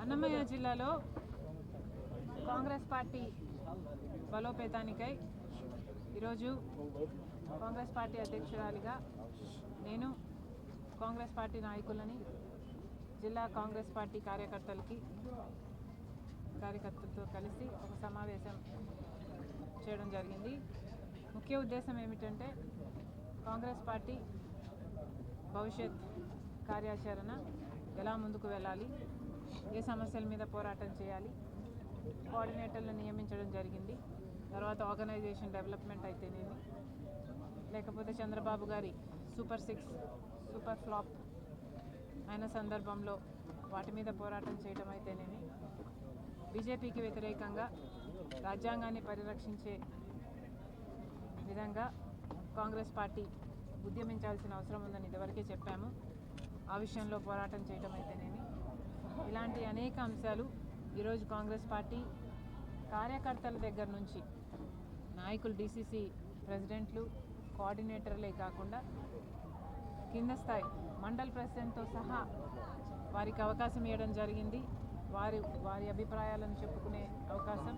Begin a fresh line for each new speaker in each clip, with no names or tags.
అన్నమయ్య జిల్లాలో కాంగ్రెస్ పార్టీ బలోపేతానికై ఈరోజు కాంగ్రెస్ పార్టీ అధ్యక్షురాలిగా నేను కాంగ్రెస్ పార్టీ నాయకులని జిల్లా కాంగ్రెస్ పార్టీ కార్యకర్తలకి కార్యకర్తలతో కలిసి ఒక సమావేశం చేయడం జరిగింది. ముఖ్య ఉద్దేశం ఏమిటంటే కాంగ్రెస్ పార్టీ భవిష్యత్ కార్యాచరణ ఎలా ముందుకు వెళ్ళాలి ఏ సమస్యల మీద పోరాటం చేయాలి కోఆర్డినేటర్లను నియమించడం జరిగింది. తర్వాత ఆర్గనైజేషన్ డెవలప్మెంట్ అయితేనేమి. లేకపోతే చంద్రబాబు గారి సూపర్ సిక్స్ సూపర్ ఫ్లాప్ అయిన సందర్భంలో వాటి మీద పోరాటం చేయడం అయితేనేమి. బీజేపీకి వ్యతిరేకంగా రాజ్యాంగాన్ని పరిరక్షించే విధంగా కాంగ్రెస్ పార్టీ ఉద్యమించాల్సిన అవసరం ఉందని ఇదివరకే చెప్పాము. ఆ విషయంలో పోరాటం చేయడం అయితేనేమి? ఇలాంటి అనేక అంశాలు ఈరోజు కాంగ్రెస్ పార్టీ కార్యకర్తల దగ్గర నుంచి నాయకులు డీసీసీ ప్రెసిడెంట్లు కోఆర్డినేటర్లే కాకుండా కింద స్థాయి మండల్ ప్రెసిడెంట్తో సహా వారికి అవకాశం ఇవ్వడం జరిగింది. వారి వారి అభిప్రాయాలను చెప్పుకునే అవకాశం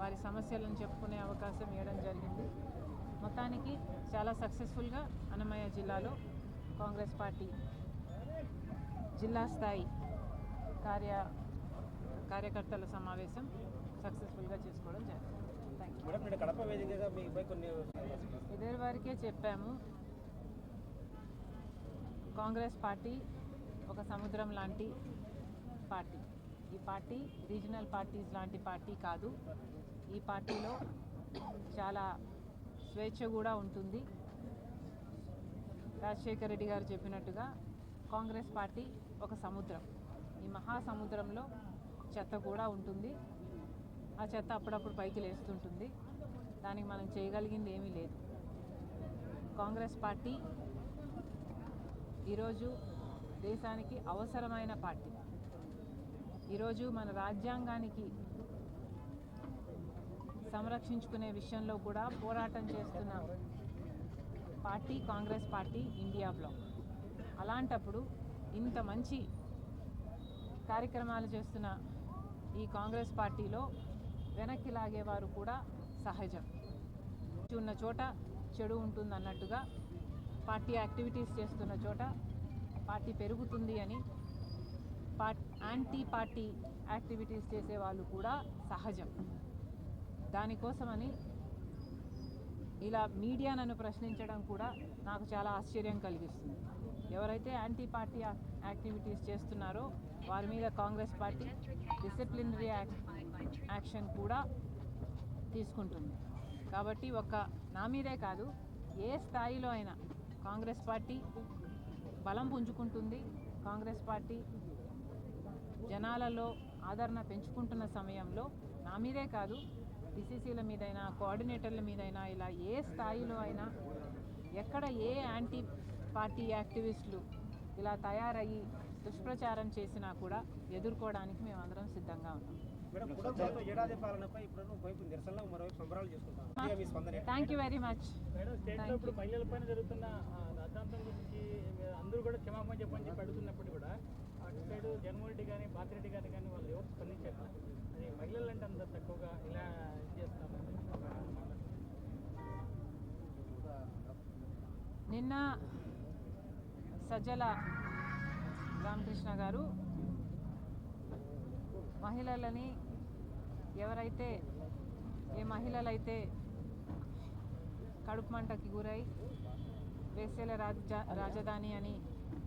వారి సమస్యలను చెప్పుకునే అవకాశం ఇవ్వడం జరిగింది. మొత్తానికి చాలా సక్సెస్ఫుల్గా అన్నమయ్య జిల్లాలో కాంగ్రెస్ పార్టీ జిల్లా స్థాయి కార్య కార్యకర్తల సమావేశం సక్సెస్ఫుల్గా చేసుకోవడం జరిగింది. ఇద్దరి వరకే చెప్పాము. కాంగ్రెస్ పార్టీ ఒక సముద్రం లాంటి పార్టీ. ఈ పార్టీ రీజనల్ పార్టీస్ లాంటి పార్టీ కాదు. ఈ పార్టీలో చాలా స్వేచ్ఛ కూడా ఉంటుంది. రాజశేఖర రెడ్డి గారు చెప్పినట్టుగా కాంగ్రెస్ పార్టీ ఒక సముద్రం. ఈ మహాసముద్రంలో చెత్త కూడా ఉంటుంది. ఆ చెత్త అప్పుడప్పుడు పైకి లేస్తుంటుంది. దానికి మనం చేయగలిగింది ఏమీ లేదు. కాంగ్రెస్ పార్టీ ఈరోజు దేశానికి అవసరమైన పార్టీ. ఈరోజు మన రాజ్యాంగానికి సంరక్షించుకునే విషయంలో కూడా పోరాటం చేస్తున్న party Congress party India bloc. అలాంటప్పుడు ఇంత మంచి కార్యక్రమాలు చేస్తున్న ఈ కాంగ్రెస్ పార్టీలో వెనక్కి లాగేవారు కూడా సహజం. ఉన్న చోట చెడు ఉంటుంది అన్నట్టుగా పార్టీ యాక్టివిటీస్ చేస్తున్న చోట పార్టీ పెరుగుతుంది అని యాంటీ పార్టీ యాక్టివిటీస్ చేసే వాళ్ళు కూడా సహజం. దానికోసమని ఇలా మీడియా నన్ను ప్రశ్నించడం కూడా నాకు చాలా ఆశ్చర్యం కలిగిస్తుంది. ఎవరైతే యాంటీ పార్టీ యాక్టివిటీస్ చేస్తున్నారో వారి మీద Congress party disciplinary ac action కూడా తీసుకుంటుంది. కాబట్టి ఒక నా మీదే కాదు ఏ స్థాయిలో అయినా కాంగ్రెస్ పార్టీ బలం పుంజుకుంటుంది కాంగ్రెస్ పార్టీ జనాలలో ఆదరణ పెంచుకుంటున్న సమయంలో నా మీదే కాదు డిసిసీల మీదైనా కోఆర్డినేటర్ల మీదైనా ఇలా ఏ స్థాయిలో అయినా ఎక్కడ ఏ యాంటీ పార్టీ యాక్టివిస్టులు ఇలా తయారయ్యి దుష్ప్రచారం చేసినా కూడా ఎదుర్కోవడానికి మేమందరం సిద్ధంగా ఉన్నాం.
మేడం కుటుంబంతో ఏడాది పాలనపై ఇప్పుడు ఒకవైపు నిరసనలు మరోవైపు సంబరాలు చేసుకుంటాం. ఇక మీ స్పందన.
Thank you very much.
ఇప్పుడు మహిళల పైన జరుగుతున్న గురించి అందరూ కూడా క్షమాపణ చెప్పని చెప్పి అడుగుతున్నప్పుడు కూడా అటు సైడ్ జగన్మోహన్ కానీ పాతిరెడ్డి గారిని కానీ వాళ్ళు ఎవరు స్పందించారు అది మహిళలు అంటే అంత తక్కువగా ఇలా ఇది
నిన్న సజ్జల రామకృష్ణ గారు మహిళలని ఎవరైతే ఏ మహిళలైతే కడుపు మంటకి గురై వేసేల రాజ రాజధాని అని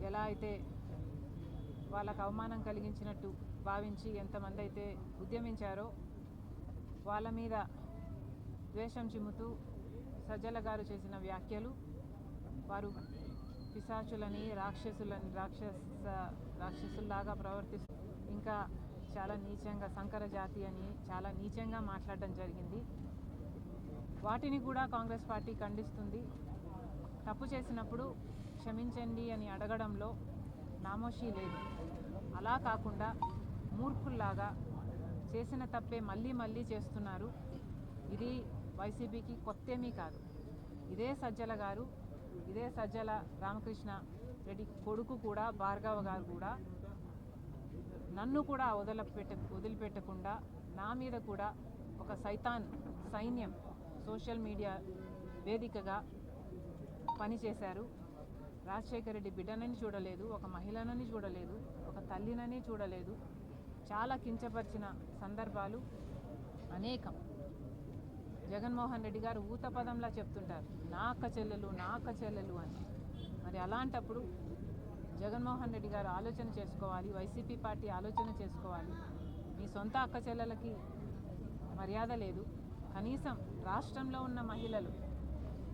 ఎలా అయితే వాళ్ళకు అవమానం కలిగించినట్టు భావించి ఎంతమంది అయితే ఉద్యమించారో వాళ్ళ మీద ద్వేషం చిమ్ముతూ సజ్జల గారు చేసిన వ్యాఖ్యలు వారు పిశాచులని రాక్షసులని రాక్షస రాక్షసుల్లాగా ప్రవర్తిస్తూ ఇంకా చాలా నీచంగా సంకర జాతి అని చాలా నీచంగా మాట్లాడడం జరిగింది. వాటిని కూడా కాంగ్రెస్ పార్టీ ఖండిస్తుంది. తప్పు చేసినప్పుడు క్షమించండి అని అడగడంలో నామోషీ లేదు. అలా కాకుండా మూర్ఖుల్లాగా చేసిన తప్పే మళ్ళీ మళ్ళీ చేస్తున్నారు. ఇది వైసీపీకి కొత్తేమీ కాదు. ఇదే సజ్జల గారు ఇదే సజ్జల రామకృష్ణ రెడ్డి కొడుకు కూడా భార్గవ గారు కూడా నన్ను కూడా వదిలిపెట్ట వదిలిపెట్టకుండా నా మీద కూడా ఒక సైతాన్ సైన్యం సోషల్ మీడియా వేదికగా పనిచేశారు. రాజశేఖర రెడ్డి బిడ్డనని చూడలేదు ఒక మహిళనని చూడలేదు ఒక తల్లినని చూడలేదు. చాలా కించపరిచిన సందర్భాలు అనేకం. జగన్మోహన్ రెడ్డి గారు ఊత పదంలా చెప్తుంటారు నా అక్క చెల్లెలు నా అక్క చెల్లెలు అని. మరి అలాంటప్పుడు జగన్మోహన్ రెడ్డి గారు ఆలోచన చేసుకోవాలి వైసీపీ పార్టీ ఆలోచన చేసుకోవాలి. మీ సొంత అక్క చెల్లెలకి మర్యాద లేదు. కనీసం రాష్ట్రంలో ఉన్న మహిళలు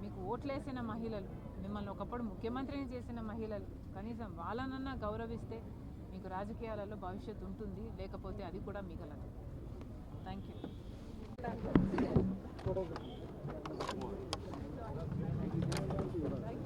మీకు ఓట్లేసిన మహిళలు మిమ్మల్ని ఒకప్పుడు ముఖ్యమంత్రిని చేసిన మహిళలు కనీసం వాళ్ళనన్నా గౌరవిస్తే మీకు రాజకీయాలలో భవిష్యత్తు ఉంటుంది లేకపోతే అది కూడా మిగలదు థ్యాంక్ యూ Thank you.